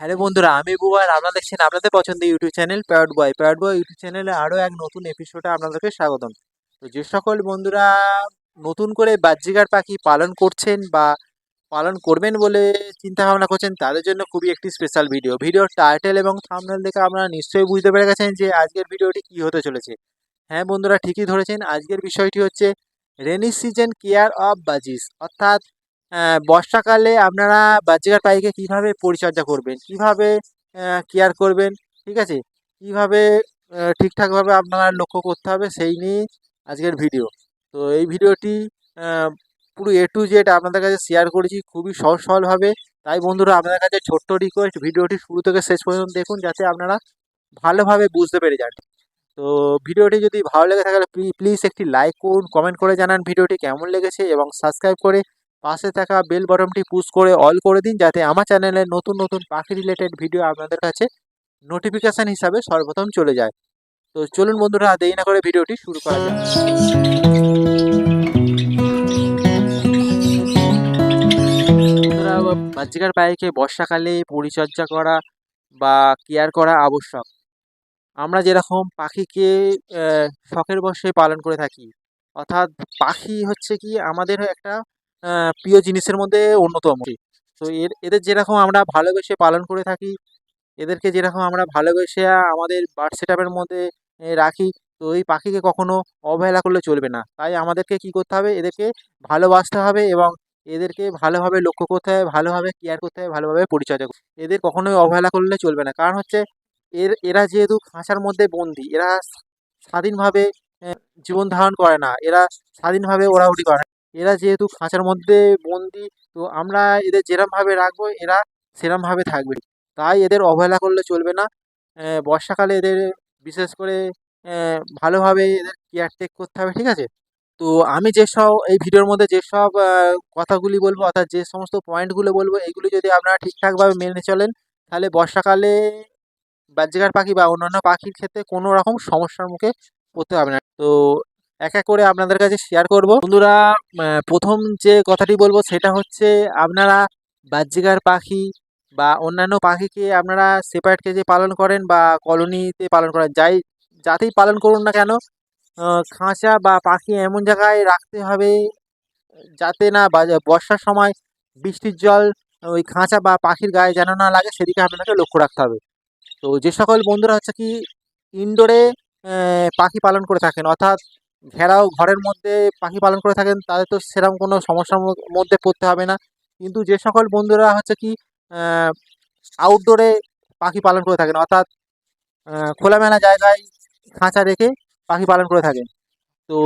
Hello বন্ধুরা, আমি আর আপনারা দেখছেন আপনাদের পছন্দের YouTube channel parrot boy parrot boy YouTube চ্যানেলে আরও এক নতুন এপিসোডে আপনাদেরকে স্বাগতম। তো যে সকল বন্ধুরা নতুন করে বাহ্যিকার পাখি পালন করছেন বা পালন করবেন বলে চিন্তা ভাবনা করছেন, তাদের জন্য খুবই একটি স্পেশাল ভিডিও ভিডিওর টাইটেল এবং থাম্বনেল দেখে আপনারা নিশ্চয়ই বুঝতে পেরে গেছেন যে আজকের ভিডিওটি কী হতে চলেছে। হ্যাঁ বন্ধুরা, ঠিকই ধরেছেন, আজকের বিষয়টি হচ্ছে rainy season care of budgies অর্থাৎ বর্ষাকালে আপনারা বাহ্যিকার পাখিকে কীভাবে পরিচর্যা করবেন? কীভাবে কেয়ার করবেন? ঠিক আছে? কীভাবে ঠিকঠাকভাবে আপনারা লক্ষ্য করতে হবে সেই নিয়ে আজকের ভিডিও তো এই ভিডিওটি পুরো এ টু জেড আপনাদের কাছে শেয়ার করেছি, খুবই সহজ সরলভাবে তাই বন্ধুরা, আপনাদের কাছে ছোট্ট রিকোয়েস্ট ভিডিওটি শুরু থেকে শেষ পর্যন্ত দেখুন, যাতে আপনারা ভালোভাবে বুঝতে পেরে যান। তো ভিডিওটি যদি ভালো লেগে থাকে প্লিজ একটি লাইক করুন কমেন্ট করে জানান ভিডিওটি কেমন লেগেছে এবং সাবস্ক্রাইব করে পাশে থাকা বেল বটনটি পুশ করে অল করে দিন যাতে আমার চ্যানেলে নতুন নতুন পাখি রিলেটেড ভিডিও আপনাদের কাছে নোটিফিকেশান হিসাবে সর্বপ্রথম চলে যায়। তো চলুন বন্ধুরা, দেরি না করে ভিডিওটি শুরু করা যাক। বন্ধুরা, বাহ্যিকার পাখিকে বর্ষাকালে পরিচর্যা করা বা কেয়ার করা আবশ্যক। আমরা যেরকম পাখিকে শখের বশে পালন করে থাকি, অর্থাৎ পাখি হচ্ছে কি আমাদের একটা প্রিয় জিনিসের মধ্যে অন্যতম। তো এর, এদের যেরকম আমরা ভালোবেসে পালন করে থাকি, এদেরকে যেরকম আমরা ভালোবেসে আমাদের বার্ড সেটআপের মধ্যে রাখি, তো এই পাখিকে কখনো অবহেলা করলে চলবে না। তাই আমাদেরকে কি করতে হবে? এদেরকে ভালোবাসতে হবে এবং এদেরকে ভালোভাবে লক্ষ্য করতে হবে, ভালোভাবে কেয়ার করতে হবে, ভালোভাবে পরিচর্যা করতে এদের কখনোই অবহেলা করলে চলবে না। কারণ হচ্ছে, এর, এরা যেহেতু খাঁচার মধ্যে বন্দি, এরা স্বাধীনভাবে জীবন ধারণ করে না। এরা স্বাধীনভাবে ওড়াউড়ি করে না। এরা যেহেতু খাঁচার মধ্যে বন্দি, তো আমরা এদের যেরমভাবে রাখব, এরা সেরমভাবে থাকবে। তাই এদের অবহেলা করলে চলবে না। বর্ষাকালে এদের বিশেষ করে ভালোভাবে এদের কেয়ারটেক করতে হবে, ঠিক আছে? তো আমি যেসব, এই ভিডিওর মধ্যে যেসব কথাগুলি বলব, অর্থাৎ যে সমস্ত পয়েন্টগুলো বলব এইগুলি যদি আপনারা ঠিকঠাকভাবে মেনে চলেন, তাহলে বর্ষাকালে বাহ্যিকার পাখি বা অন্যান্য পাখির ক্ষেত্রে কোনো রকম সমস্যার মুখে পড়তে হবে না। তো এক এক করে আপনাদের কাছে শেয়ার করব। বন্ধুরা প্রথম যে কথাটি বলব সেটা হচ্ছে আপনারা বাহ্যিকার পাখি বা অন্যান্য পাখিকে আপনারা সেপারেট কেজে পালন করেন বা কলোনিতে পালন করেন, যাই, যাতেই পালন করুন না কেন খাঁচা বা পাখি এমন জায়গায় রাখতে হবে যাতে না বর্ষার সময় বৃষ্টির জল ওই খাঁচা বা পাখির গায়ে যেন না লাগে, সেদিকে আপনাকে লক্ষ্য রাখতে হবে। তো যে সকল বন্ধুরা হচ্ছে কি ইনডোরে পাখি পালন করে থাকেন, অর্থাৎ ঘেরাও ঘরের মধ্যে পাখি পালন করে থাকেন, তাদের তো সেরকম কোনো সমস্যার মধ্যে পড়তে হবে না। কিন্তু যে সকল বন্ধুরা হচ্ছে কি আউটডোরে পাখি পালন করে থাকেন, অর্থাৎ খোলামেলা জায়গায় খাঁচা রেখে পাখি পালন করে থাকেন। তো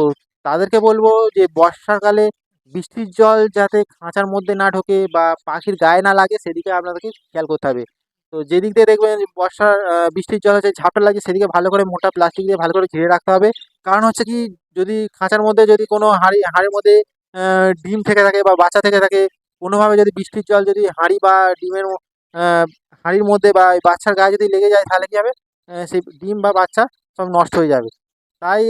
তাদেরকে বলব যে বর্ষাকালে বৃষ্টির জল যাতে খাঁচার মধ্যে না ঢোকে বা পাখির গায়ে না লাগে, সেদিকে আপনাদেরকে খেয়াল করতে হবে। তো যেদিক দিয়ে দেখবেন বর্ষার বৃষ্টির জল হচ্ছে ঝাপটা লাগছে সেদিকে ভালো করে মোটা প্লাস্টিক দিয়ে ভালো করে ঘিরে রাখতে হবে। কারণ হচ্ছে কি, যদি খাঁচার মধ্যে যদি কোনো হাঁড়ি, হাঁড়ির মধ্যে ডিম থেকে থাকে বা বাচ্চা থেকে থাকে, কোনোভাবে যদি বৃষ্টির জল যদি হাঁড়ি বা ডিমের হাঁড়ির মধ্যে বা বাচ্চার গায়ে যদি লেগে যায়, তাহলে কী হবে? সেই ডিম বা বাচ্চা সব নষ্ট হয়ে যাবে। তাই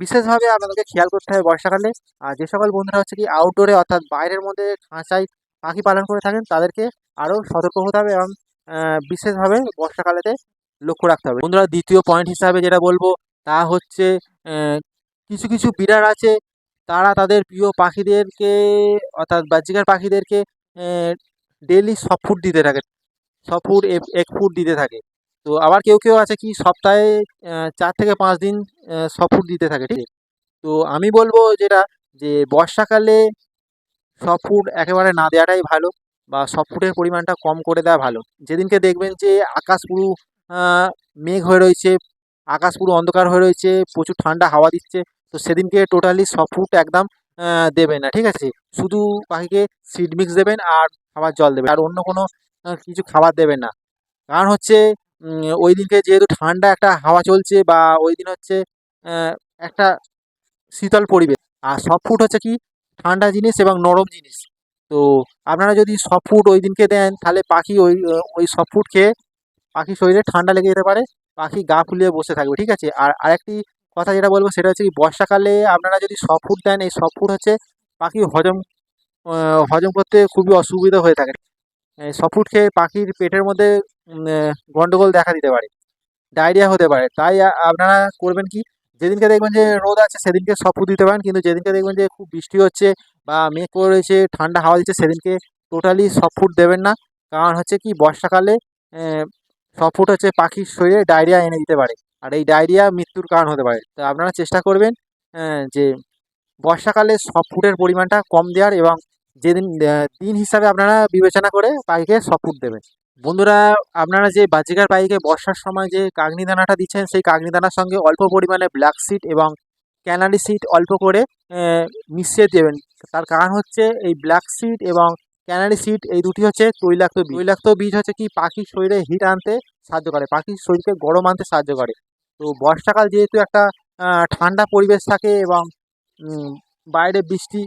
বিশেষভাবে আপনাদেরকে খেয়াল করতে হবে বর্ষাকালে আর যে সকল বন্ধুরা হচ্ছে কি আউটডোরে অর্থাৎ বাইরের মধ্যে খাঁচায় পাখি পালন করে থাকেন, তাদেরকে আরও সতর্ক হতে হবে এবং বিশেষভাবে বর্ষাকালেতে লক্ষ্য রাখতে হবে। বন্ধুরা, দ্বিতীয় পয়েন্ট হিসাবে যেটা বলব তা হচ্ছে কিছু কিছু বিড়ার আছে। তারা তাদের প্রিয় পাখিদেরকে, অর্থাৎ বাহ্যিকার পাখিদেরকে ডেলি সব ফুড দিতে থাকে। সব ফুড এক ফুড দিতে থাকে। তো আবার কেউ কেউ আছে কি সপ্তাহে চার থেকে পাঁচ দিন সব ফুড দিতে থাকে, ঠিক তো আমি বলব যেটা, যে বর্ষাকালে সব ফুড একেবারে না দেওয়াটাই ভালো বা সব ফুডের পরিমাণটা কম করে দেওয়া ভালো। যেদিনকে দেখবেন যে আকাশ পুরো মেঘ হয়ে রয়েছে আকাশ পুরো অন্ধকার হয়ে রয়েছে, প্রচুর ঠান্ডা হাওয়া দিচ্ছে, তো সেদিনকে টোটালি সব ফুড একদম দেবেন না, ঠিক আছে? শুধু পাখিকে সিড মিক্স দেবেন আর খাবার জল দেবেন, আর অন্য কোনো কিছু খাবার দেবেন না। কারণ হচ্ছে ওই দিনকে যেহেতু ঠান্ডা একটা হাওয়া চলছে বা ওই দিন হচ্ছে একটা শীতল পরিবেশ, আর সফট ফুড হচ্ছে কি? ঠান্ডা জিনিস এবং নরম জিনিস। তো আপনারা যদি সফট ফুড ওই দিনকে দেন, তাহলে পাখি ওই ওই সফট ফুড খেয়ে পাখির শরীরে ঠান্ডা লেগে যেতে পারে। পাখি গা ফুলিয়ে বসে থাকবে, ঠিক আছে? আর আরেকটি কথা যেটা বলব সেটা হচ্ছে কি, বর্ষাকালে আপনারা যদি সফট দেন, এই সফট হচ্ছে পাখি হজম হজম করতে খুবই অসুবিধা হয়ে থাকে। সফুট খেয়ে পাখির পেটের মধ্যে গন্ডগোল দেখা দিতে পারে, ডায়রিয়া হতে পারে। তাই আপনারা করবেন কি, যেদিনকে দেখবেন যে রোদ আছে সেদিনকে সফুট দিতে পারেন, কিন্তু যেদিনকে দেখবেন যে খুব বৃষ্টি হচ্ছে বা মেঘ করেছে, ঠান্ডা হাওয়া দিচ্ছে, সেদিনকে টোটালি সফুট দেবেন না। কারণ হচ্ছে কি, বর্ষাকালে সফুট হচ্ছে পাখির শরীরে ডায়রিয়া এনে দিতে পারে। আর এই ডায়রিয়া মৃত্যুর কারণ হতে পারে। তো আপনারা চেষ্টা করবেন যে বর্ষাকালে সফুটের পরিমাণটা কম দেওয়ার এবং যেদিন দিন হিসাবে আপনারা বিবেচনা করে পাখিকে সফুট দেবেন। বন্ধুরা, আপনারা যে বাজিকার পাখিকে বর্ষার সময় যে কাগনি দানাটা দিচ্ছেন, সেই কাগনি দানার সঙ্গে অল্প পরিমাণে ব্ল্যাক সিড এবং ক্যানারি সিড অল্প করে মিশিয়ে দেবেন। তার কারণ হচ্ছে এই ব্ল্যাক সিড এবং ক্যানারি সিড এই দুটি হচ্ছে তৈলাক্ত বীজ। তৈলাক্ত বীজ হচ্ছে কি? পাখির শরীরে হিট আনতে সাহায্য করে। পাখির শরীরকে গরম আনতে সাহায্য করে। তো বর্ষাকাল যেহেতু একটা ঠান্ডা পরিবেশ থাকে এবং বাইরে বৃষ্টি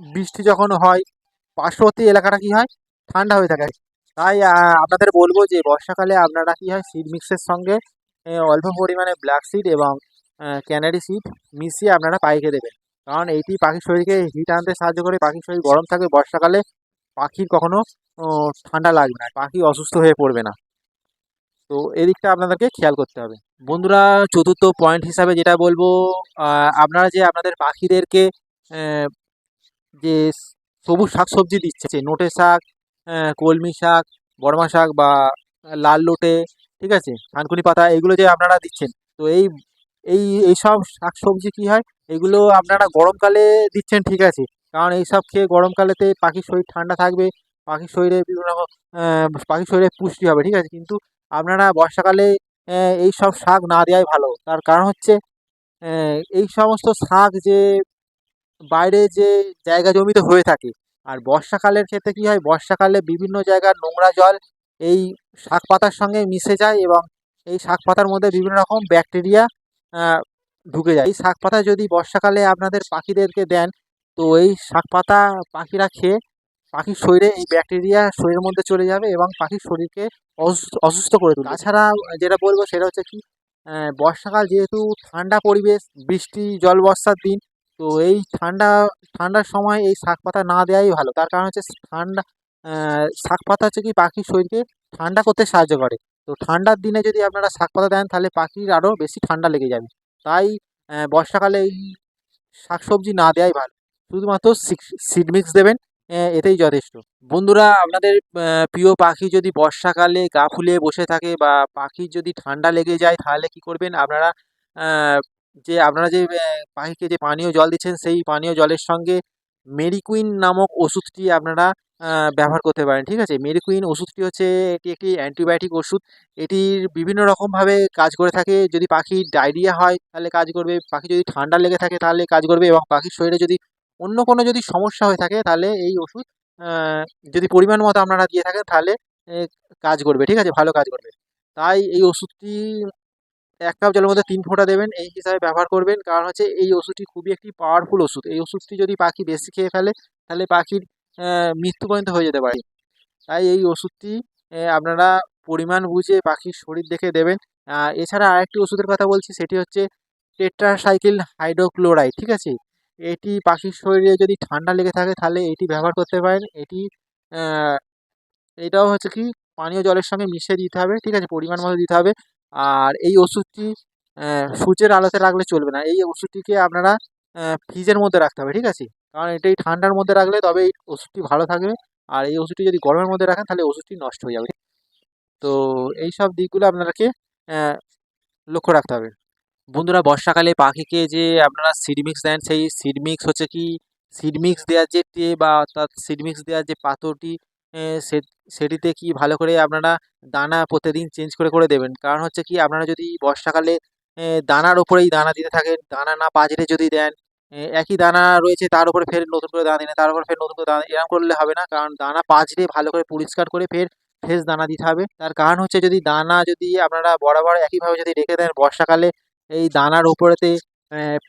বৃষ্টি যখন হয়, পার্শ্ববর্তী এলাকাটা কি হয়? ঠান্ডা হয়ে থাকে। তাই আপনাদের বলব যে বর্ষাকালে আপনারা কি হয়? সিড মিক্সের সঙ্গে অল্প পরিমাণে ব্ল্যাক সিড এবং ক্যানারি সিড মিশিয়ে আপনারা পাইকে দেবেন। কারণ এইটি পাখির শরীরকে হিট আনতে সাহায্য করে। পাখির শরীর গরম থাকে বর্ষাকালে। পাখির কখনো ঠান্ডা লাগবে না, পাখি অসুস্থ হয়ে পড়বে না। তো এদিকটা আপনাদেরকে খেয়াল করতে হবে। বন্ধুরা, চতুর্থ পয়েন্ট হিসাবে যেটা বলব আপনারা যে আপনাদের পাখিদেরকে যে সবুজ শাকসবজি দিচ্ছে নোটে শাক কলমি শাক, বড়মা শাক বা লাল লোটে, ঠিক আছে থানকুনি পাতা, এগুলো যে আপনারা দিচ্ছেন, তো এই এই, এইসব শাকসবজি কী হয়? এগুলো আপনারা গরমকালে দিচ্ছেন, ঠিক আছে কারণ এইসব খেয়ে গরমকালেতে পাখির শরীর ঠান্ডা থাকবে, পাখির শরীরে বিভিন্ন রকম পাখির শরীরে পুষ্টি হবে, ঠিক আছে? কিন্তু আপনারা বর্ষাকালে এই সব শাক না দেওয়াই ভালো। তার কারণ হচ্ছে এই সমস্ত শাক যে বাইরে যে জায়গা জমিতে হয়ে থাকে, আর বর্ষাকালের ক্ষেত্রে কি হয়? বর্ষাকালে বিভিন্ন জায়গার নোংরা জল এই শাক পাতার সঙ্গে মিশে যায় এবং এই শাক পাতার মধ্যে বিভিন্ন রকম ব্যাকটেরিয়া ঢুকে যায়। এই শাক পাতা যদি বর্ষাকালে আপনাদের পাখিদেরকে দেন তো এই শাক পাতা পাখিরা খেয়ে পাখির শরীরে এই ব্যাকটেরিয়া শরীরের মধ্যে চলে যাবে এবং পাখির শরীরকে অসুস্থ করে তুলবে। তাছাড়া যেটা বলব সেটা হচ্ছে কি বর্ষাকাল যেহেতু ঠান্ডা পরিবেশ, বৃষ্টি, জল বর্ষার দিন, তো এই ঠান্ডা, ঠান্ডার সময় এই শাক পাতা না দেওয়াই ভালো। তার কারণ হচ্ছে ঠান্ডা শাক পাতা হচ্ছে কি পাখির শরীরকে ঠান্ডা করতে সাহায্য করে। তো ঠান্ডার দিনে যদি আপনারা শাক পাতা দেন তাহলে পাখির আরও বেশি ঠান্ডা লেগে যাবে। তাই বর্ষাকালে এই শাকসবজি না দেওয়াই ভালো। শুধুমাত্র সিড মিক্স দেবেন এতেই যথেষ্ট। বন্ধুরা, আপনাদের প্রিয় পাখি যদি বর্ষাকালে গা ফুলে বসে থাকে বা পাখির যদি ঠান্ডা লেগে যায়, তাহলে কি করবেন? আপনারা যে আপনারা যে পাখিকে যে পানীয় জল দিচ্ছেন, সেই পানীয় জলের সঙ্গে মেরিকুইন নামক ওষুধটি আপনারা ব্যবহার করতে পারেন, ঠিক আছে? মেরিকুইন ওষুধটি হচ্ছে এটি একটি অ্যান্টিবায়োটিক ওষুধ। এটির বিভিন্ন রকমভাবে কাজ করে থাকে। যদি পাখির ডায়রিয়া হয়, তাহলে কাজ করবে। পাখি যদি ঠান্ডা লেগে থাকে, তাহলে কাজ করবে এবং পাখির শরীরে যদি অন্য কোনো যদি সমস্যা হয়ে থাকে তাহলে এই ওষুধ যদি পরিমাণ মতো আপনারা দিয়ে থাকেন তাহলে কাজ করবে, ঠিক আছে? ভালো কাজ করবে। তাই এই ওষুধটি এক কাপ জলের মধ্যে তিন ফোঁটা দেবেন, এই হিসাবে ব্যবহার করবেন। কারণ হচ্ছে এই ওষুধটি খুবই একটি পাওয়ারফুল ওষুধ। এই ওষুধটি যদি পাখি বেশি খেয়ে ফেলে, তাহলে পাখির মৃত্যু পর্যন্ত হয়ে যেতে পারে। তাই এই ওষুধটি আপনারা পরিমাণ বুঝে পাখির শরীর দেখে দেবেন। এছাড়া আরেকটি ওষুধের কথা বলছি, সেটি হচ্ছে টেট্রাসাইক্লিন হাইড্রোক্লোরাইড ঠিক আছে? এটি পাখির শরীরে যদি ঠান্ডা লেগে থাকে, তাহলে এটি ব্যবহার করতে পারেন। এটি এটাও হচ্ছে কি, পানীয় জলের সঙ্গে মিশিয়ে দিতে হবে, ঠিক আছে? পরিমাণ মতো দিতে হবে। আর এই ওষুধটি সূর্যের আলোতে রাখলে চলবে না। এই ওষুধটিকে আপনারা ফ্রিজের মধ্যে রাখতে হবে, ঠিক আছে? কারণ এটাই ঠান্ডার মধ্যে রাখলে তবে এই ওষুধটি ভালো থাকবে। আর এই ওষুধটি যদি গরমের মধ্যে রাখেন, তাহলে ওষুধটি নষ্ট হয়ে যাবে তো এই সব দিকগুলো আপনাদেরকে লক্ষ্য রাখতে হবে। বন্ধুরা, বর্ষাকালে পাখিকে যে আপনারা সিড মিক্স দেন, সেই সিড মিক্স হচ্ছে কি? সিড মিক্স দেওয়ার যে ট্রে বা অর্থাৎ সিড মিক্স দেওয়ার যে পাথরটি সে- সেটিতে কি ভালো করে আপনারা দানা প্রতিদিন চেঞ্জ করে করে দেবেন? কারণ হচ্ছে কি, আপনারা যদি বর্ষাকালে দানার ওপরেই দানা দিতে থাকেন, দানা না পাজরে যদি দেন একই দানা রয়েছে, তার উপরে ফের নতুন করে দানা দিন, তার উপরে ফের নতুন করে দানা এরকম করলে হবে না। কারণ দানা পাজরে ভালো করে পরিষ্কার করে ফের ফ্রেশ দানা দিতে হবে। তার কারণ হচ্ছে যদি দানা যদি আপনারা বরাবর একইভাবে যদি রেখে দেন, বর্ষাকালে এই দানার উপরেতে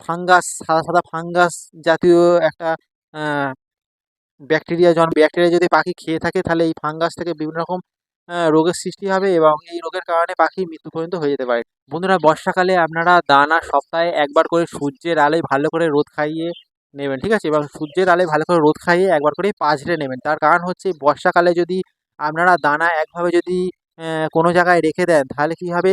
ফাঙ্গাস, সাদা সাদা ফাঙ্গাস জাতীয় একটা ব্যাকটেরিয়া জন, ব্যাকটেরিয়া যদি পাখি খেয়ে থাকে, তাহলে এই ফাঙ্গাস থেকে বিভিন্ন রকম রোগের সৃষ্টি হবে এবং এই রোগের কারণে পাখি মৃত্যু পর্যন্ত হয়ে যেতে পারে। বন্ধুরা, বর্ষাকালে আপনারা দানা সপ্তাহে একবার করে সূর্যের আলোয় ভালো করে রোদ খাইয়ে নেবেন, ঠিক আছে? এবং সূর্যের আলোয় ভালো করে রোদ খাইয়ে একবার করে পাঁচড়ে নেবেন। তার কারণ হচ্ছে, বর্ষাকালে যদি আপনারা দানা একভাবে যদি কোনো জায়গায় রেখে দেন, তাহলে কী হবে?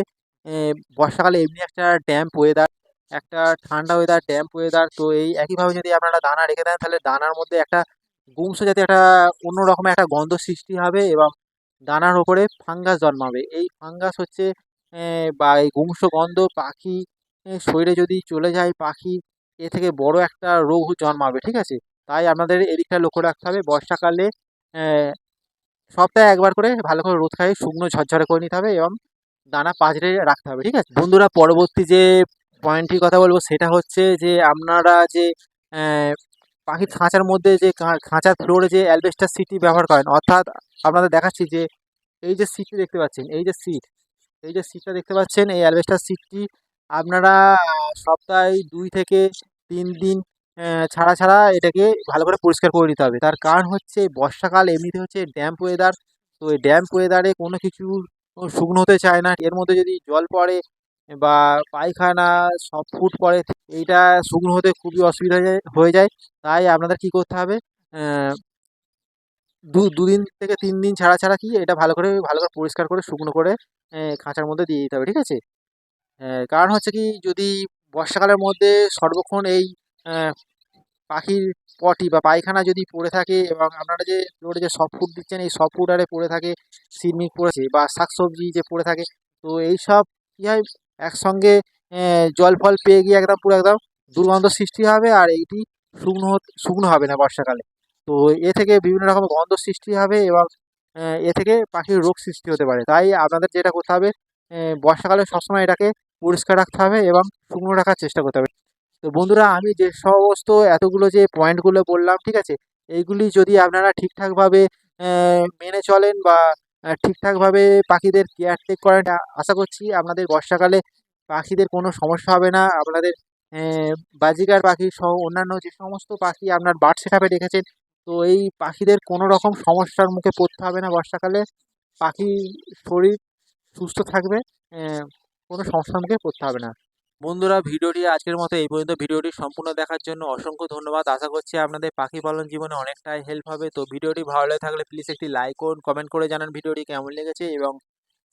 বর্ষাকালে এমনি একটা ড্যাম্প ওয়েদার একটা ঠান্ডা ওয়েদার ড্যাম্প ওয়েদার তো এই একইভাবে যদি আপনারা দানা রেখে দেন, তাহলে দানার মধ্যে একটা গুমসো জাতীয় একটা অন্য রকমের একটা গন্ধ সৃষ্টি হবে এবং দানার ওপরে ফাঙ্গাস জন্মাবে। এই ফাঙ্গাস হচ্ছে বা এই গুমসো গন্ধ পাখি শরীরে যদি চলে যায় পাখি, এ থেকে বড় একটা রোগ জন্মাবে, ঠিক আছে? তাই আপনাদের এদিকটা লক্ষ্য রাখতে হবে। বর্ষাকালে সপ্তাহে একবার করে ভালো করে রোদ খাইয়ে শুকনো ঝরঝরে করে নিতে হবে এবং দানা পাঁজরে রাখতে হবে, ঠিক আছে? বন্ধুরা, পরবর্তী যে পয়েন্টটির কথা বলব, সেটা হচ্ছে যে আপনারা যে পাখির খাঁচার মধ্যে যে খাঁচার ফ্লোরে যে অ্যালবেস্টার সিটি ব্যবহার করেন, অর্থাৎ আপনাদের দেখাচ্ছি যে এই যে সিটটি দেখতে পাচ্ছেন, এই যে সিট এই যে সিটটা দেখতে পাচ্ছেন, এই অ্যালবেস্টার সিটটি আপনারা সপ্তাহে দুই থেকে তিন দিন ছাড়া ছাড়া এটাকে ভালো করে পরিষ্কার করে নিতে হবে। তার কারণ হচ্ছে, বর্ষাকাল এমনিতে হচ্ছে ড্যাম্প ওয়েদার তো এই ড্যাম্প ওয়েদারে কোনো কিছু শুকনো হতে চায় না। এর মধ্যে যদি জল পড়ে বা পায়খানা সব ফুট পড়ে, এইটা শুকনো হতে খুবই অসুবিধা হয়ে যায় তাই আপনাদের কী করতে হবে দু, দুদিন থেকে তিন দিন ছাড়া ছাড়া কি এটা ভালো করে ভালো করে পরিষ্কার করে, শুকনো করে খাঁচার মধ্যে দিয়ে দিতে হবে, ঠিক আছে? কারণ হচ্ছে কি যদি বর্ষাকালের মধ্যে সর্বক্ষণ এই পাখির পটি বা পায়খানা যদি পড়ে থাকে এবং আপনারা যে রোডে যে সফট ফুড দিচ্ছেন, এই সফট ফুড আরে পড়ে থাকে সিরমিক পড়েছে বা শাকসবজি যে পড়ে থাকে, তো এই সব কী হয়? একসঙ্গে জল ফল পেয়ে গিয়ে একদম পুরো একদম দুর্গন্ধ সৃষ্টি হবে আর এইটি শুকনো শুকনো হবে না বর্ষাকালে। তো এ থেকে বিভিন্ন রকম গন্ধ সৃষ্টি হবে এবং, এ থেকে পাখির রোগ সৃষ্টি হতে পারে। তাই আপনাদের যেটা করতে হবে বর্ষাকালে সবসময় এটাকে পরিষ্কার রাখতে হবে এবং শুকনো রাখার চেষ্টা করতে হবে। তো বন্ধুরা আমি যে সমস্ত এতগুলো যে পয়েন্টগুলো বললাম, ঠিক আছে? এইগুলি যদি আপনারা ঠিকঠাকভাবে মেনে চলেন বা ঠিকঠাকভাবে পাখিদের কেয়ারটেক করেন আশা করছি আপনাদের বর্ষাকালে পাখিদের কোনো সমস্যা হবে না। আপনাদের বাজিকার পাখি সহ অন্যান্য যে সমস্ত পাখি আপনার বার্ড সেট রেখেছেন তো এই পাখিদের কোনো রকম সমস্যার মুখে পড়তে হবে না বর্ষাকালে। পাখি শরীর সুস্থ থাকবে কোনো সমস্যার মুখে পড়তে হবে না। বন্ধুরা, ভিডিওটি আজকের মতো এই পর্যন্ত। ভিডিওটি সম্পূর্ণ দেখার জন্য অসংখ্য ধন্যবাদ। আশা করছি আপনাদের পাখি পালন জীবনে অনেকটাই হেল্প হবে। তো ভিডিওটি ভালো লাগে থাকলে প্লিজ একটি লাইক করুন কমেন্ট করে জানান ভিডিওটি কেমন লেগেছে এবং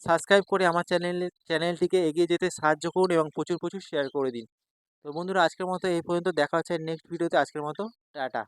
সাবস্ক্রাইব করে আমার চ্যানেল চ্যানেলটিকে এগিয়ে যেতে সাহায্য করুন এবং প্রচুর প্রচুর শেয়ার করে দিন। তো বন্ধুরা, আজকের মতো এই পর্যন্ত। দেখা হচ্ছে নেক্সট ভিডিওতে আজকের মতো, টাটা।